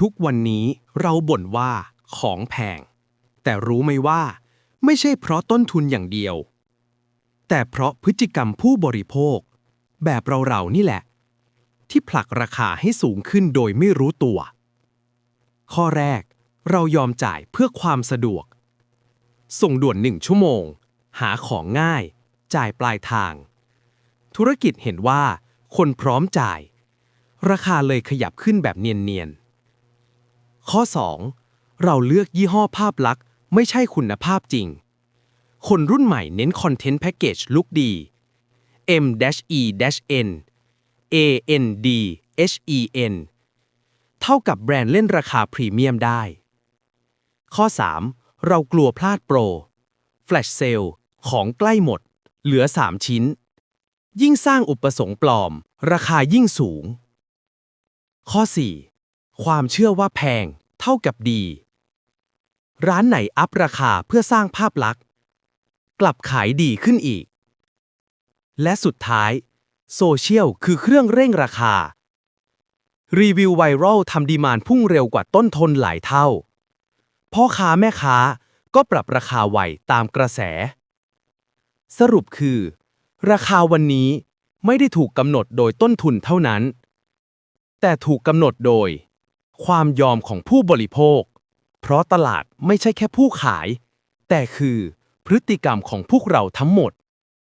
ทุกวันนี้เราบ่นว่าของแพง แต่รู้ไหมว่า ไม่ใช่เพราะต้นทุนอย่างเดียว แต่เพราะพฤติกรรมผู้บริโภค แบบเราๆนี่แหละ ที่ผลักราคาให้สูงขึ้นโดยไม่รู้ตัว ข้อแรก เรายอมจ่ายเพื่อความสะดวก ส่งด่วนหนึ่งชั่วโมง หาของง่าย จ่ายปลายทาง ธุรกิจเห็นว่า คนพร้อมจ่าย ราคาเลยขยับขึ้นแบบเนียนๆ ข้อ 2. เราเลือกยี่ห้อภาพลักษณ์ไม่ใช่คุณภาพจริง คนรุ่นใหม่เน้นคอนเทนต์แพ็กเกจลุกดี M-E-N A-N-D-H-E-N เท่ากับแบรนด์เล่นราคาพรีเมียมได้ ข้อ 3. เรากลัวพลาดโปร แฟลชเซลของใกล้หมด เหลือ 3 ชิ้น ยิ่งสร้างอุปสงค์ปลอม ราคายิ่งสูง ข้อ 4. ความเชื่อว่าแพง เท่ากับดี ร้านไหนอัพราคาเพื่อสร้างภาพลักษณ์ กลับขายดีขึ้นอีก และสุดท้าย โซเชียลคือเครื่องเร่งราคา รีวิวไวรัลทำดีมานพุ่งเร็วกว่าต้นทุนหลายเท่า พ่อค้าแม่ค้าก็ปรับราคาไวตามกระแส สรุปคือ ราคาวันนี้ไม่ได้ถูกกำหนดโดยต้นทุนเท่านั้น แต่ถูกกำหนดโดย ความยอมของผู้บริโภค เพราะตลาดไม่ใช่แค่ผู้ขาย แต่คือพฤติกรรมของพวกเราทั้งหมด